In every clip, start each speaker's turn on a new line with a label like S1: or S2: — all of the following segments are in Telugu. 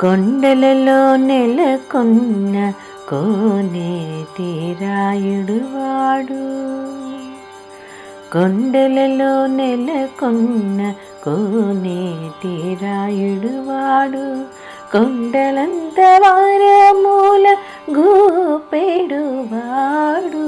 S1: కొండలలో నెలకొన్న కోనేటి రాయుడు వాడు. కొండలలో నెలకొన్న కోనేటి రాయుడు వాడు. కొండలంత వారమూల గోపెడు వాడు.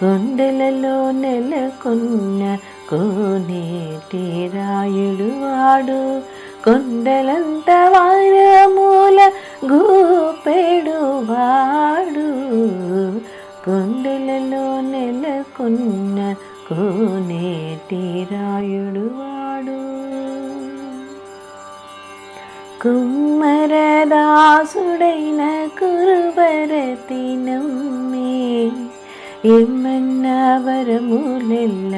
S1: కొండలలో నెలకొన్న కోనేటి రాయుడు వాడు. కొండలంత వారమూల గోపెడు వాడు కొండలలో నెలకొన్న కోనేటి రాయుడు వాడు కుమ్మరదాసుడైన కురువరతి నమ్మే ఎమ్మన్న వరములెల్ల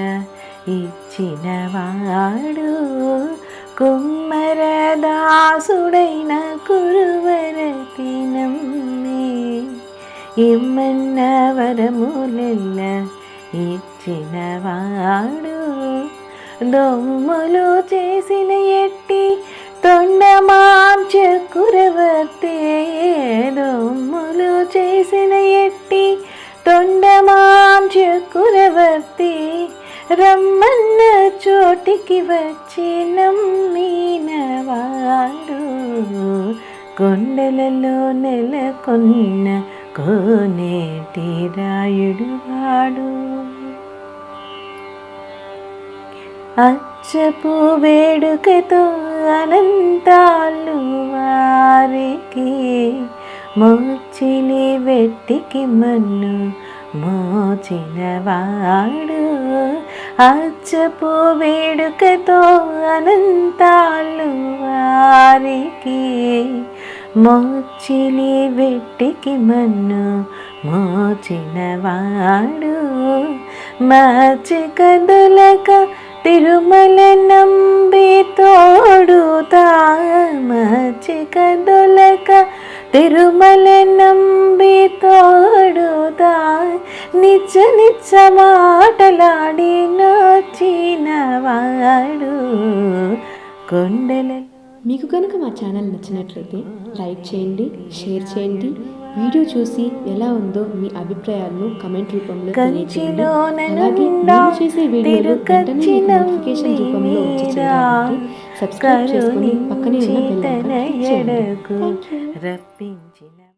S1: దాసుడైన కురువర తినమ్మే ఇమ్మన్న వరములెల్ల ఇచ్చినవాడు దొమ్ములు చేసిన ఎట్టి తొండమాంచ కురవర్తే. దొమ్ములు చేసిన ఎట్టి తొండమాంచ కురవర్తి. రమ్మన్న చోటికి వచ్చి నమ్మినవా కొండలలో నెలకొన్న కోనేటి రాయుడు వాడు. అచ్చపు వేడుకతో అనంతాలు వారికి మోచిలి వెట్టికి మన్ను మోచిన వాడు. అచ్చపు వేడుకతో అనంతాలు వారికి మోచిలి వెట్టికి మన్ను మోచినవాడు మార్చి కదులక తిరుమల నంబి తోడుతా మార్చి కదులక తిరుమల నంబి తోడుతా నిచ్చ నిచ్చ మాటలాడి నచ్చినవాడు కొండలలో
S2: మీకు కనుక మా ఛానల్ నచ్చినట్లయితే లైక్ చేయండి షేర్ చేయండి. వీడియో చూసి ఎలా ఉందో మీ అభిప్రాయాలను కమెంట్ రూపంలో తెలియజేయండి.
S1: కంచిలోన
S2: అలాగే
S1: నిండా
S2: నేను చేసే వీడియోలు వెంటనే మీకు
S1: తిరుకచ్చిన
S2: నోటిఫికేషన్ రూపంలో వచ్చి చేరడానికి సబ్స్క్రైబ్ చేసుకొని పక్కనే ఉన్న బెల్ ఐకాన్ క్లిక్ చేయండి.